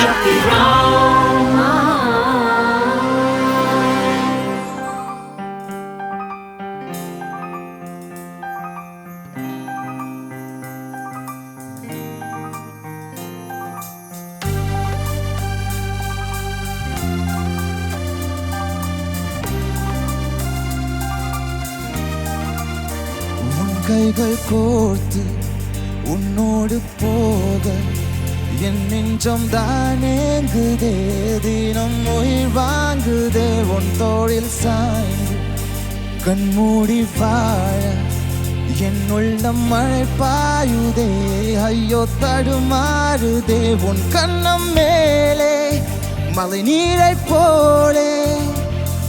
Shakti Rama. கைகள் கோர்த்து உன்னோடு போக என் நெஞ்சம் தானேங்குதே தினம் உயிர் வாங்குதே உன் தோழில் சாய்ந்து கண்மூடி வாழ. என் உள்ளம் மழை பாயுதே ஐயோ தடுமாறுதே உன் கண்ணம் மேலே மலை நீரை போலே.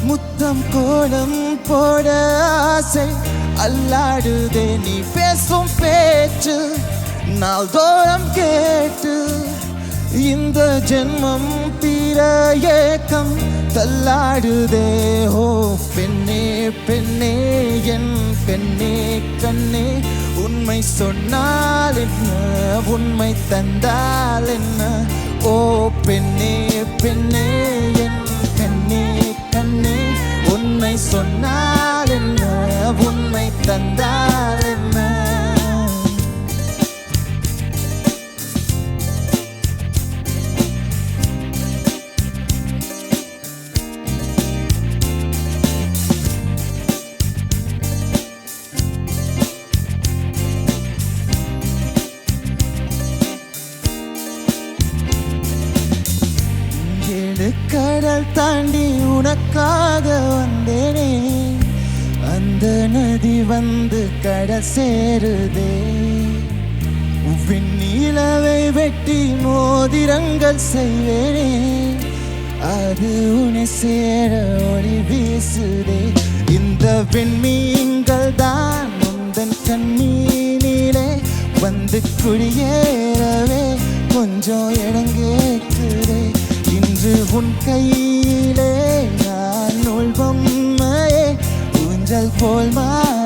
முத்தம் கோலம் போட ஆசை அல்லாடுதே நீ பேசும் பேச்சு நாள்தோறும் கேட்டு இந்த ஜென்மம் பிற ஏக்கம் தள்ளாடுதே. ஹோ பெண்ணே பெண்ணே என் பெண்ணே கண்ணே உண்மை சொன்னால் என்ன? உண்மை தந்தால் என்ன? ஓ பெண்ணே பெண்ணே என் கண்ணே கண்ணே உண்மை சொன்னால் என்ன? உண்மை தந்தால் கடல் தாண்டி உனக்காக வந்தேனே. அந்த நதி வந்து கடல் சேருதே. விண்ணிலவை வெட்டி மோதிரங்கள் செய்வேனே. அது உன்னை சேர ஒளி வீசுதே. இந்த விண்மீன்கள் தான் முந்தன் கண்ணீரிலே வந்து குடியேறவே. கொஞ்சம் இடங்கே உன் கையிலே நான் நூல் பொம்மையே ஊஞ்சல் போல் மாறுதே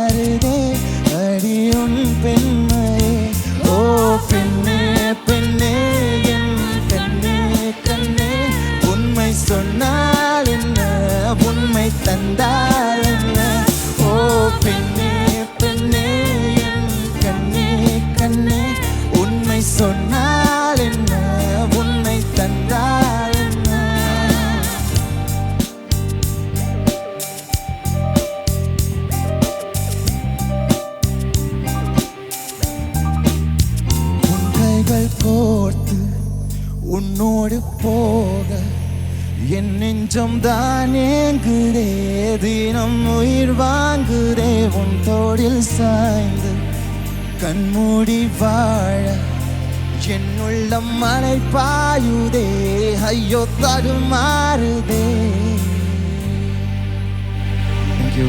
உன்னோடு போக. என் நெஞ்சம் தான் ஏங்குதே தினம் உயிர் வாங்குதே உன் தோடில் சாய்ந்து கண்மூடி வாழ. என் உள்ளம் மலை பாயுதே ஐயோ தடுமாறுதே தேங்க்யூ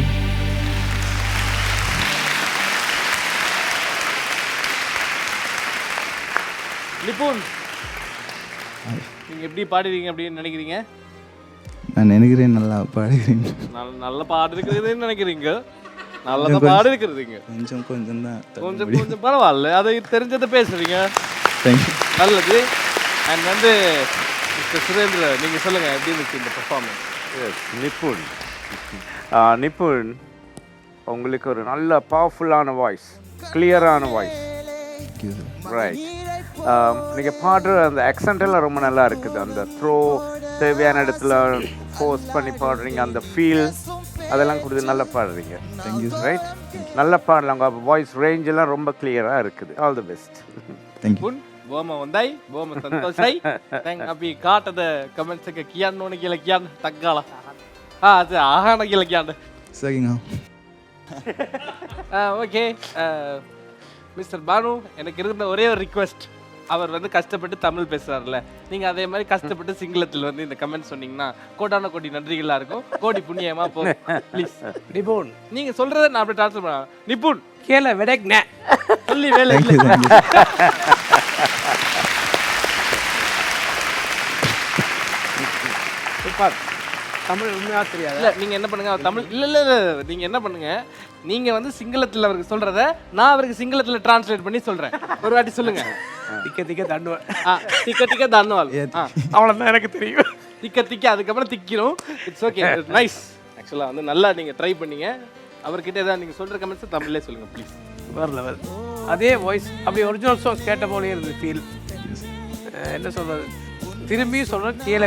நிபுன் நீங்க எப்படி பாடுவீங்க அப்படின்னு நினைக்கிறீங்க? நான் நினைக்கிறேன் நல்லா பாடுகிறேன் நல்ல நல்ல பாடு இருக்கிறதுன்னு நினைக்கிறீங்க. நல்ல பாடு இருக்கிறதுங்க கொஞ்சம் கொஞ்சம் தான் கொஞ்சம் கொஞ்சம் பரவாயில்ல. அதை தெரிஞ்சதை பேசுறீங்க. நல்லது. அண்ட் வந்து மிஸ்டர் சுரேந்திர நீங்க சொல்லுங்க எப்படி இருந்துச்சு இந்த பெர்ஃபார்மன்ஸ் எஸ் நிப்புன் நிப்புன் உங்களுக்கு ஒரு நல்ல பவர்ஃபுல்லான வாய்ஸ் கிளியரான வாய்ஸ் ரைட் நீங்கள் பாடுற அந்த அக்சண்டெல்லாம் ரொம்ப நல்லா இருக்குது. அந்த த்ரோ தேவையான இடத்துல ஃபோர்ஸ் பண்ணி பாடுறீங்க அந்த ஃபீல் அதெல்லாம் கொடுத்து நல்லா பாடுறீங்க. தேங்க்யூ ரைட் நல்லா பாடலாம். உங்கள் வாய்ஸ் ரேஞ்ச் எல்லாம் ரொம்ப கிளியராக இருக்குது. All the best thank you බෝම හොඳයි බෝම සන්තෝසයි அப்படி අපි கமெண்ட்ஸுக்கு කමෙන්ට් එක කියන්න ඕන කියලා කියන්න ටක් ගාලා ආ ආහන ஓகே மிஸ்டர் பானு எனக்கு இருந்த ஒரே ஒரு ரிக்வெஸ்ட் அவர் வந்து கஷ்டப்பட்டு தமிழ் பேசுறாருல நீங்க அதே மாதிரி கஷ்டப்பட்டு சிங்களத்தில் வந்து இந்த கமெண்ட் சொன்னீங்கன்னா கோடான கோடி நன்றிகளா இருக்கும். கோடி புண்ணியமா போ ப்ளீஸ் நிபுன் நீங்க சொல்றதை நான் அப்படியே ட்ரான்ஸ்ஃபர் பண்ண நிபுன் கீழே விடக் நே சொல்லி வேலை இல்லை. சூப்பர். தமிழ் உண்மையா தெரியாது? இல்ல நீங்க என்ன பண்ணுங்க? அவர் தமிழ் இல்ல இல்ல இல்ல நீங்க என்ன பண்ணுங்க? நீங்க வந்து சிங்களத்துல அவருக்கு சொல்றத நான் அவருக்கு சிங்களத்துல டிரான்ஸ்லேட் பண்ணி சொல்றேன். ஒரு வாட்டி சொல்லுங்க. திக்க திக்க தண்டுவேன் ஆ திக்க திக்க தன்னுவாள் ஆ. அவ்வளோதான் எனக்கு தெரியும். திக்க திக்க அதுக்கப்புறம் திக்கணும் இட்ஸ் ஓகே நைஸ் ஆக்சுவலாக வந்து நல்லா நீங்கள் ட்ரை பண்ணீங்க. அவர்கிட்ட ஏதாவது நீங்கள் சொல்கிற கமெண்ட்ஸ் தமிழ்லே சொல்லுங்கள் ப்ளீஸ் வேறு லெவல் அதே வாய்ஸ் அப்படி ஒரிஜினல் சாங்ஸ் கேட்ட போலயே இருந்தது ஃபீல் என்ன சொல்றது? திரும்பி சொல்கிறேன் கீழே